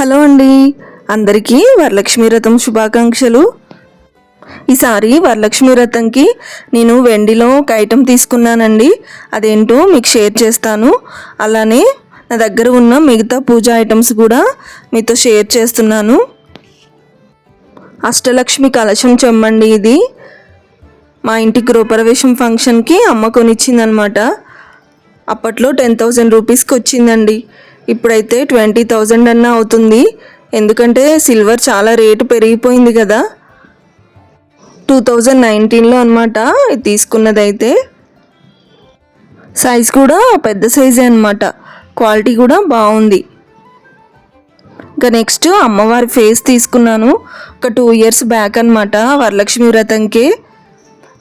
Hello అండి. అందరికీ వరలక్ష్మి రథం శుభాకాంక్షలు. ఈసారి వరలక్ష్మి రథంకి నేను వెండిలో ఒక ఐటెం తీసుకున్నానండి. అదేంటో మీకు షేర్ చేస్తాను. అలానే నా దగ్గర ఉన్న మిగతా పూజా ఐటమ్స్ కూడా మీతో షేర్ చేస్తున్నాను. అష్టలక్ష్మి కలశం చెమ్మండి ఇది. మా ఇంటి గృహప్రవేశం ఫంక్షన్కి అమ్మ కొనిచ్చిందనమాట. అప్పట్లో టెన్ థౌజండ్ రూపీస్కి వచ్చిందండి. ఇప్పుడైతే ట్వంటీ థౌజండ్ అన్న అవుతుంది. ఎందుకంటే సిల్వర్ చాలా రేటు పెరిగిపోయింది కదా. టూ థౌజండ్ నైన్టీన్లో అనమాట తీసుకున్నదైతే. సైజ్ కూడా పెద్ద సైజే అనమాట క్వాలిటీ కూడా బాగుంది. ఇంకా నెక్స్ట్ అమ్మవారి ఫేస్ తీసుకున్నాను. ఒక టూ ఇయర్స్ బ్యాక్ అనమాట వరలక్ష్మి వ్రతంకి.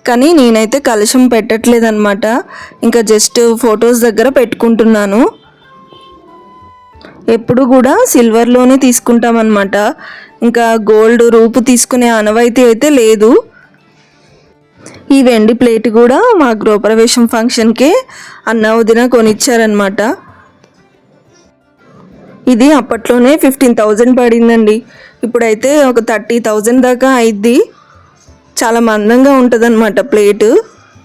కానీ నేనైతే కలశం పెట్టట్లేదన్నమాట. ఇంకా జస్ట్ ఫొటోస్ దగ్గర పెట్టుకుంటున్నాను. ఎప్పుడు కూడా సిల్వర్లోనే తీసుకుంటామన్నమాట. ఇంకా గోల్డ్ రూపు తీసుకునే అనవైతే అయితే లేదు. ఈ వెండి ప్లేట్ కూడా మా గృహప్రవేశం ఫంక్షన్కే అన్న వదిన కొనిచ్చారనమాట ఇది అప్పట్లోనే ఫిఫ్టీన్ థౌజండ్ పడిందండి. ఇప్పుడైతే ఒక థర్టీ థౌజండ్ దాకా అయిద్ది. చాలా మందంగా ఉంటుందన్నమాట ప్లేటు.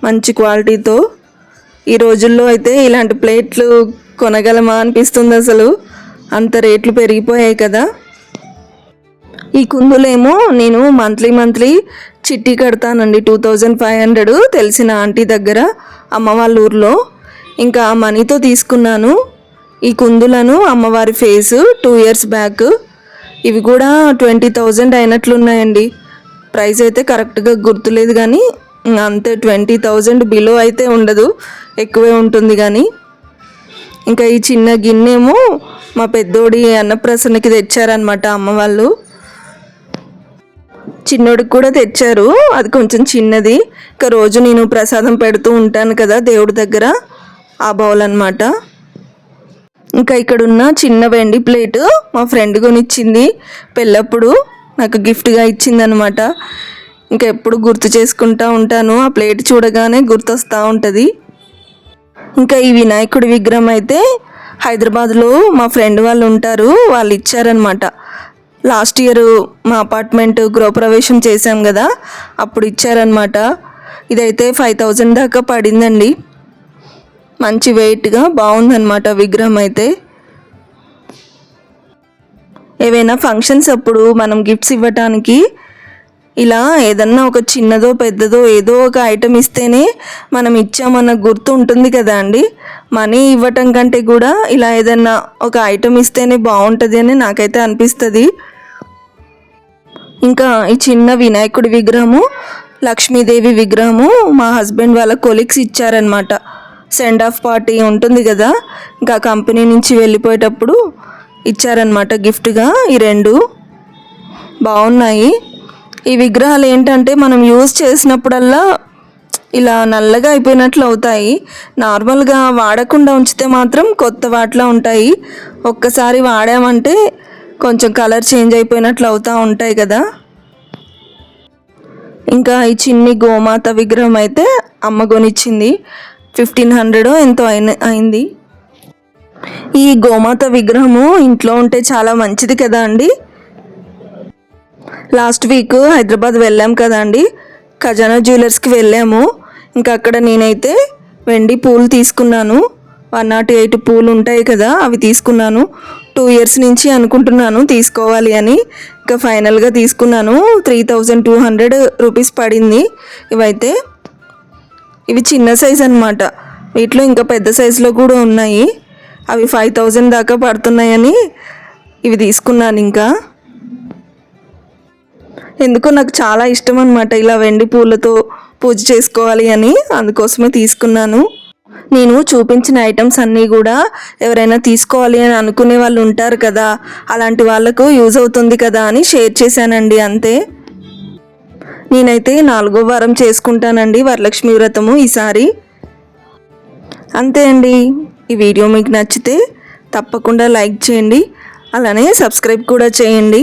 మంచి క్వాలిటీతో. ఈ రోజుల్లో అయితే ఇలాంటి ప్లేట్లు కొనగలమా అనిపిస్తుంది అసలు. అంత రేట్లు పెరిగిపోయాయి కదా. ఈ కుందులేమో నేను మంత్లీ మంత్లీ చిట్టి కడతానండి టూ థౌజండ్ ఫైవ్ హండ్రెడ్ తెలిసిన ఆంటీ దగ్గర అమ్మ వాళ్ళ ఊర్లో. ఇంకా ఆ మనీతో తీసుకున్నాను. ఈ కుందులను అమ్మవారి ఫేస్ టూ ఇయర్స్ బ్యాక్. ఇవి కూడా ట్వంటీ థౌజండ్ అయినట్లున్నాయండి. ప్రైస్ అయితే కరెక్ట్గా గుర్తులేదు కానీ అంతే ట్వంటీ థౌజండ్ బిలో అయితే ఉండదు ఎక్కువే ఉంటుంది కానీ. ఇంకా ఈ చిన్న గిన్నెమో మా పెద్దోడి అన్నప్రసన్నకి తెచ్చారనమాట అమ్మ వాళ్ళు. చిన్నోడికి కూడా తెచ్చారు. అది కొంచెం చిన్నది. ఇంకా రోజు నేను ప్రసాదం పెడుతూ ఉంటాను కదా దేవుడి దగ్గర. ఆ బౌల్ అనమాట ఇంకా ఇక్కడ ఉన్న చిన్న వెండి ప్లేట్ మా ఫ్రెండ్ కొనిచ్చింది. పెళ్ళప్పుడు నాకు గిఫ్ట్గా ఇచ్చిందనమాట ఇంకా ఎప్పుడు గుర్తు చేసుకుంటా ఉంటాను. ఆ ప్లేట్ చూడగానే గుర్తొస్తూ ఉంటుంది. ఇంకా ఈ వినాయకుడి విగ్రహం అయితే హైదరాబాద్లో మా ఫ్రెండ్ వాళ్ళు ఉంటారు వాళ్ళు ఇచ్చారనమాట లాస్ట్ ఇయర్ మా అపార్ట్మెంట్ గృహప్రవేశం చేశాం కదా అప్పుడు ఇచ్చారనమాట ఇదైతే ఫైవ్ థౌజండ్ దాకా పడిందండి. మంచి వెయిట్గా బాగుందన్నమాట విగ్రహం అయితే. ఏవైనా ఫంక్షన్స్ అప్పుడు మనం గిఫ్ట్స్ ఇవ్వటానికి ఇలా ఏదన్నా ఒక చిన్నదో పెద్దదో ఏదో ఒక ఐటెం ఇస్తేనే మనం ఇచ్చామన్న గుర్తు ఉంటుంది కదా అండి. మనీ ఇవ్వటం కంటే కూడా ఇలా ఏదన్నా ఒక ఐటెం ఇస్తేనే బాగుంటుంది అని నాకైతే అనిపిస్తుంది. ఇంకా ఈ చిన్న వినాయకుడి విగ్రహము లక్ష్మీదేవి విగ్రహము మా హస్బెండ్ వాళ్ళ కొలీగ్స్ ఇచ్చారనమాట సెండ్ ఆఫ్ పార్టీ ఉంటుంది కదా ఇంకా కంపెనీ నుంచి వెళ్ళిపోయేటప్పుడు ఇచ్చారనమాట గిఫ్ట్గా ఈ రెండు. బాగున్నాయి. ఈ విగ్రహాలు ఏంటంటే మనం యూజ్ చేసినప్పుడల్లా ఇలా నల్లగా అయిపోయినట్లు అవుతాయి. నార్మల్గా వాడకుండా ఉంచితే మాత్రం కొత్త వాటిలా ఉంటాయి. ఒక్కసారి వాడామంటే కొంచెం కలర్ చేంజ్ అయిపోయినట్లు అవుతూ ఉంటాయి కదా. ఇంకా ఈ చిన్ని గోమాత విగ్రహం అయితే అమ్మ కొనిచ్చింది. ఫిఫ్టీన్ హండ్రెడ్ ఎంతో అయిన అయింది. ఈ గోమాత విగ్రహము ఇంట్లో ఉంటే చాలా మంచిది కదా అండి. లాస్ట్ వీక్ హైదరాబాద్ వెళ్ళాం కదండి. ఖజానా జ్యువెలర్స్కి వెళ్ళాము. ఇంకా అక్కడ నేనైతే వెండి పూలు తీసుకున్నాను. వన్ నాట్ ఎయిట్ పూలు ఉంటాయి కదా అవి తీసుకున్నాను. టూ ఇయర్స్ నుంచి అనుకుంటున్నాను తీసుకోవాలి అని. ఇంకా ఫైనల్గా తీసుకున్నాను. Three thousand two hundred rupees పడింది. ఇవైతే ఇవి చిన్న సైజ్ అనమాట వీటిలో ఇంకా పెద్ద సైజులో కూడా ఉన్నాయి. అవి ఫైవ్ థౌజండ్ దాకా పడుతున్నాయని ఇవి తీసుకున్నాను ఇంకా. ఎందుకో నాకు చాలా ఇష్టం అనమాట ఇలా వెండి పూలతో పూజ చేసుకోవాలి అని అందుకోసమే తీసుకున్నాను. నేను చూపించిన ఐటమ్స్ అన్నీ కూడా ఎవరైనా తీసుకోవాలి అని అనుకునే వాళ్ళు ఉంటారు కదా అలాంటి వాళ్ళకు యూజ్ అవుతుంది కదా అని షేర్ చేశానండి అంతే. నేనైతే నాలుగో వారం చేసుకుంటానండి వరలక్ష్మి వ్రతము ఈసారి. అంతే అండి ఈ వీడియో మీకు నచ్చితే తప్పకుండా లైక్ చేయండి అలానే సబ్స్క్రైబ్ కూడా చేయండి.